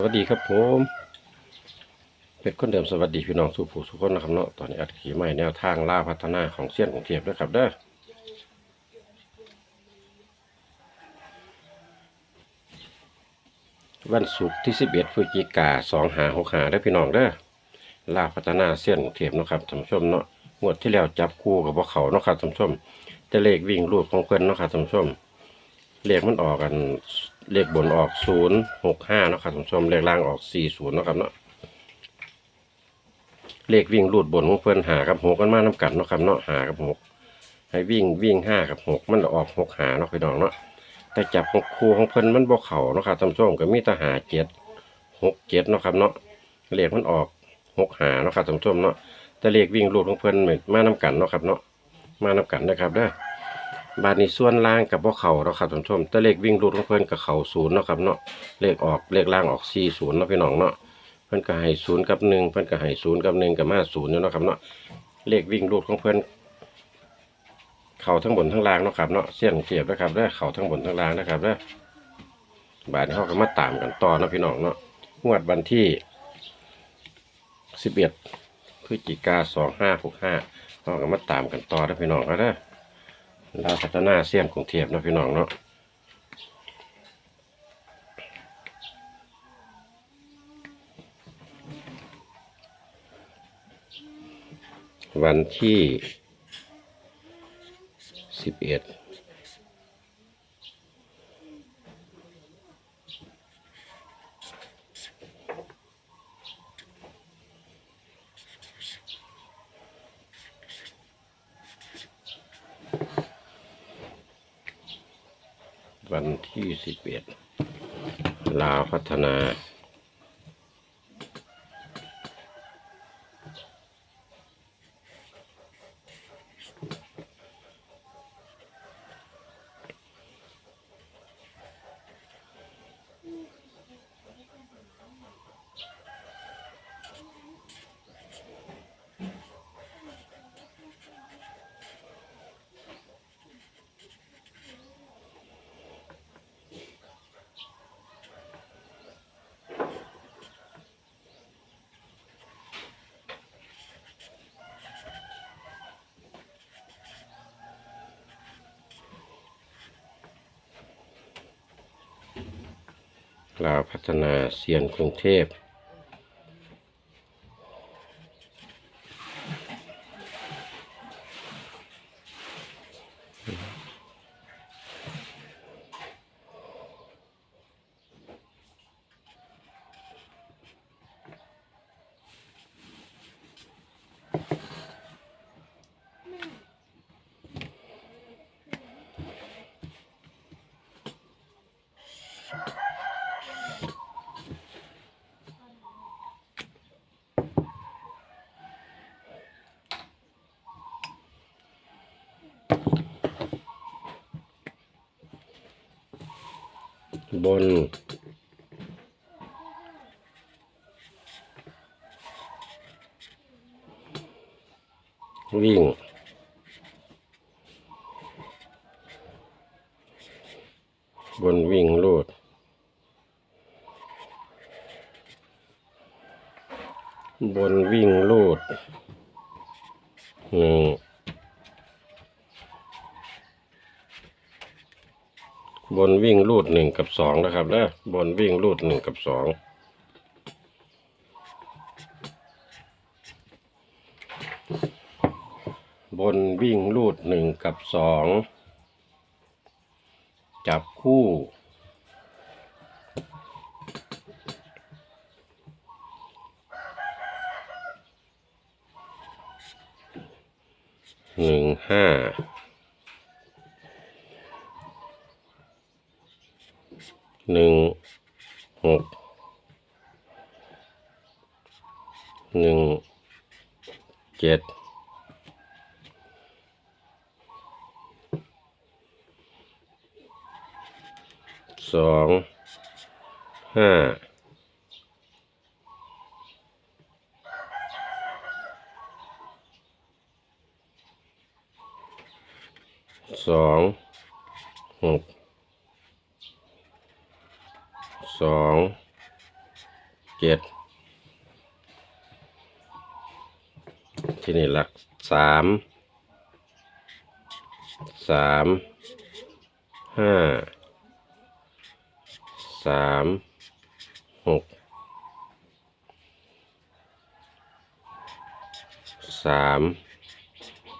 สวัสดีครับผมเป็นคนเดิมสวัสดีพี่น้องสุผู้สุคนนะครับเนาะตอนนี้อัดขีใหม่แนวทางล่าพัฒนาของเสี้ยนของเทียบด้วยครับเด้อวันศุกร์ที่11พฤศจิกา2หา6หาได้พี่น้องเด้อล่าพัฒนาเสี้ยนของเทียบนะครับท่านผู้ชมเนาะงวดที่แล้วจับคู่กับพวกเขาเนาะครับท่านผู้ชมจะเลขวิ่งรูดของเพิ่นเนาะครับท่านผู้ชม เลขมันออกกัน เลขบนออกศูนย์หกห้านาะครับผู้ชมเลขล่างออกสี่ศูนย์นาะครับเนาะเลขวิ่งรูดบนของเพื่อนหากับหกกันมาน้ำกันเนาะครับเนาะหากับหกให้วิ่งวิ่งห้ากับหกมันออกหกหาเนาะพี่น้องเนาะแต่จับของครูของเพิ่อนมันบ่เข่าเนาะครับท่านผู้ชมก็มีแต่หาเจ็ดหกเจ็ดเนาะครับเนาะเลขมันออกหกหาเนาะครับท่านผู้ชมเนาะแต่เลขวิ่งรูดของเพิ่นเหมือนมาน้ำกันเนาะครับเนาะมาน้ำกันนะครับเด้อ บาดนี้ส่วนล่างกับพวกเขาเนาะครับท่านผู้ชมแต่เลขวิ่งรูดของเพิ่อนกับเขาศูนย์เนาะครับเนาะเลขออกเลขล่างออกสี่ศูนย์เนาะพี่น้องเนาะเพิ่อนก็ให้ศูนย์กับหนึ่งเพิ่อนก็ให้ศูนย์กับหนึ่งกับมาศูนย์เนาะครับเนาะเลขวิ่งรูดของเพิ่อนเขาทั้งบนทั้งล่างเนาะครับเนาะเสี้ยนเกียบนะครับได้อเขาทั้งบนทั้งล่างนะครับได้อบาดนี้เขาก็มาตามกันต่อเนาะพี่น้องเนาะงวดวันที่สิบเอ็ดพฤศจิกาสองห้าหกห้าเขาก็มาตามกันต่อนะพี่น้องก็ได้ ลาวพัฒนาเสี่ยงกรุงเทพเนาะพี่น้องเนาะวันที่สิบเอ็ด วันที่สิบเอ็ดลาวพัฒนา ลาวพัฒนาเซียนกรุงเทพ บน วิ่ง บนวิ่งลูดบนวิ่งลูดหนึ่ง บนวิ่งรูดหนึ่งกับสองนะครับนะบนวิ่งรูดหนึ่งกับสองบนวิ่งรูดหนึ่งกับสองจับคู่หนึ่งห้า หนึ่งหกหนึ่งเจ็ดสองห้าสองหก สองเจ็ดที่นี่หลักสามสามห้าสามหกสาม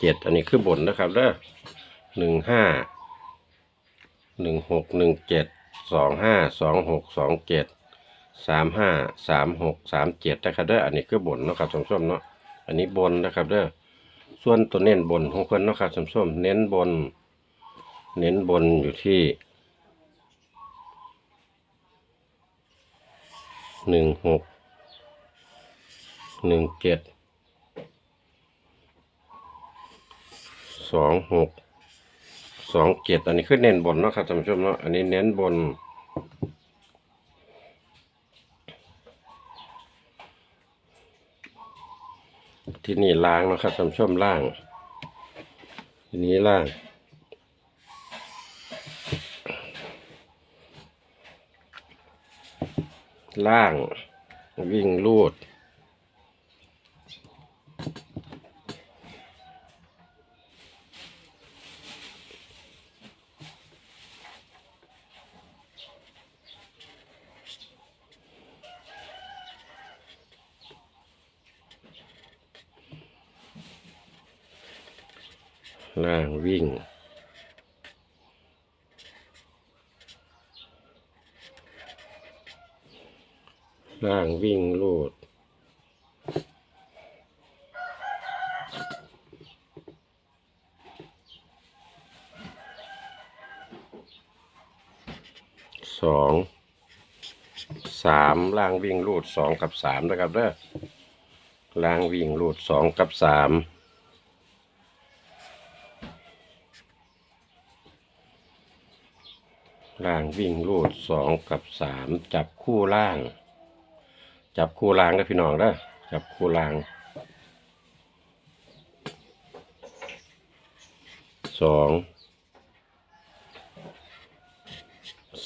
เจ็ดอันนี้คือบนนะครับเด้อหนึ่งห้าหนึ่งหกหนึ่งเจ็ด สองห้าสองหกสองเจ็ดสามห้าสามหกสามเจ็ดนะครับเด้ออันนี้คือบนเนาะครับสมส้มเนาะอันนี้บนนะครับเด้อส่วนตัวเน้นบนของคนเนาะครับสมส้มเน้นบน เน้นบนอยู่ที่หนึ่งหกหนึ่งเจ็ดสองหก สองเจ็ดอันนี้คือเน้นบนเนาะครับท่านผู้ชมเนาะอันนี้เน้นบน ที่นี่ล่างเนาะครับท่านผู้ชมล่าง ทีนี้ล่างล่าง วิ่งลูด ล่างวิ่ง ล่างวิ่งลูดสองสามล่างวิ่งลูดสองกับสามนะครับเด้อล่างวิ่งลูดสองกับสาม ล่างวิ่งลูดสองกับสามจับคู่ล่าง จับคู่ล่างนะพี่น้องเด้จับคู่ล่างสอง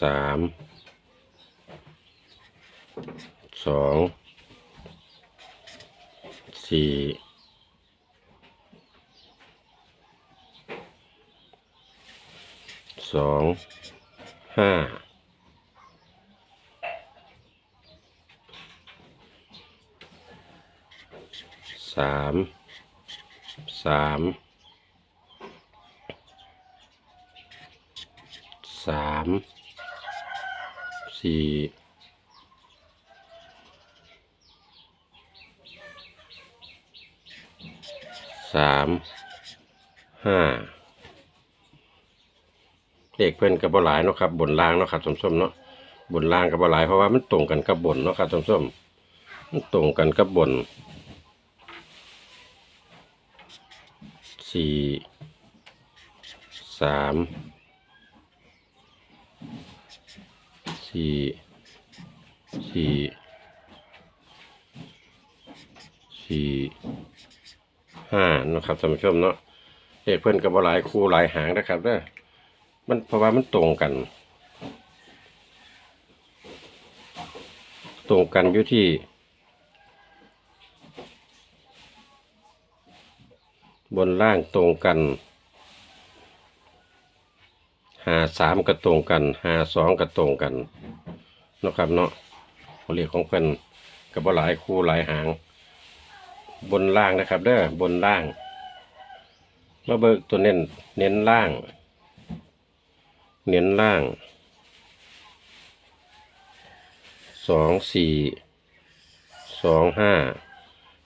สามสองสี่สอง ห้าสามสามสามสี่สามห้า เลขเพื่อนกับบหลายเนาะครับบนล่างเนาะครับสมส้มๆเนาะบนล่างกับบหลายเพราะว่ามันตรงกันกับบนเนาะครับสมส้มๆมันตรงกันกับบนสี่สามสี่สี่สี่ห้าเนาะครับท่านผู้ชมเนาะเลขเพื่อนกับบหลายคู่หลายหางนะครับเด้อ มันเพราะว่ามันตรงกัน ตรงกันอยู่ที่บนล่างตรงกัน หาสามก็ตรงกัน หาสองก็ตรงกันนะครับเนาะเรียกของเพิ่นกับหลายคู่หลายหาง บนล่างนะครับเด้อบนล่าง มาเบิกตัวเน้นเน้นล่าง เน้นล่างสองสี่สองห้า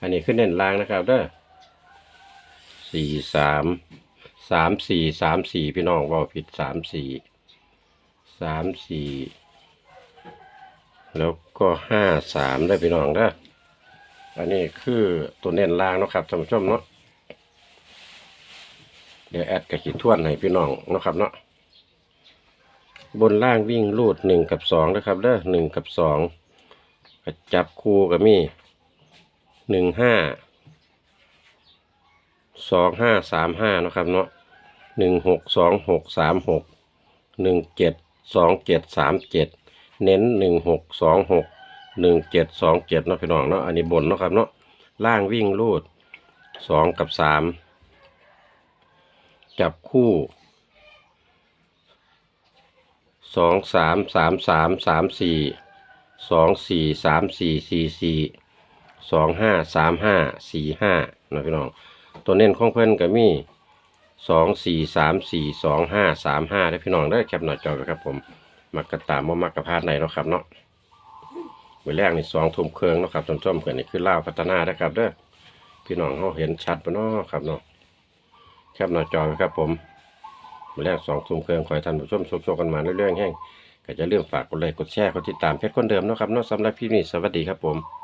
อันนี้คือเน้นล่างนะครับเด้อสี่สามสามสี่สามสี่พี่น้องว่าผิดสามสี่สามสี่แล้วก็ห้าสามได้พี่น้องได้ออันนี้คือตัวเน้นล่างนะครับท่านผู้ชมเนาะเดี๋ยวแอดกับขีดทวนให้พี่น้องนะครับเนาะ บนล่างวิ่งลูดหนึ่งกับสองนะครับเด้อหนึ่งกับสองจับคู่กับมี่หนึ่งห้าสองห้าสามห้านะครับเนาะหนึ่งหกสองหกสามหกหนึ่งเจ็ดสองเจ็ดสามเจ็ดเน้นหนึ่งหกสองหกหนึ่งเจ็ดสองเจ็ดเนาะพี่น้องเนาะอันนี้บนเนาะครับเนาะล่างวิ่งรูดสองกับสามจับคู่ สองสามสามสามสามสี่สองสี่สามสี่สี่สี่สองห้าสามห้าสี่ห้านะพี่น้องตัวเน้นของเพื่อนก็มีสองสี่สามสี่สองห้าสามห้าได้พี่น้องได้แคปหน้าจอไว้ครับผมมักกระตามบ่มักกระพาดไหนเนาะครับเนาะมือแรกนี่สองทุ่มเครื่องเนาะครับส้มๆเกิดนี่คือเล่าพัฒนาได้ครับเด้อพี่น้องเขาเห็นชัดปะเนาะครับเนาะแคปหน้าจอไว้ครับผม มือแรกสองทุ่มเครื่องคอยท่านผู้ชมชมๆกันมาเรื่อยๆแห้งก็จะเรื่องฝากกดไลค์กดแชร์กดติดตามเพจคนเดิมเนาะครับนอกสำหรับพี่นี่สวัสดีครับผม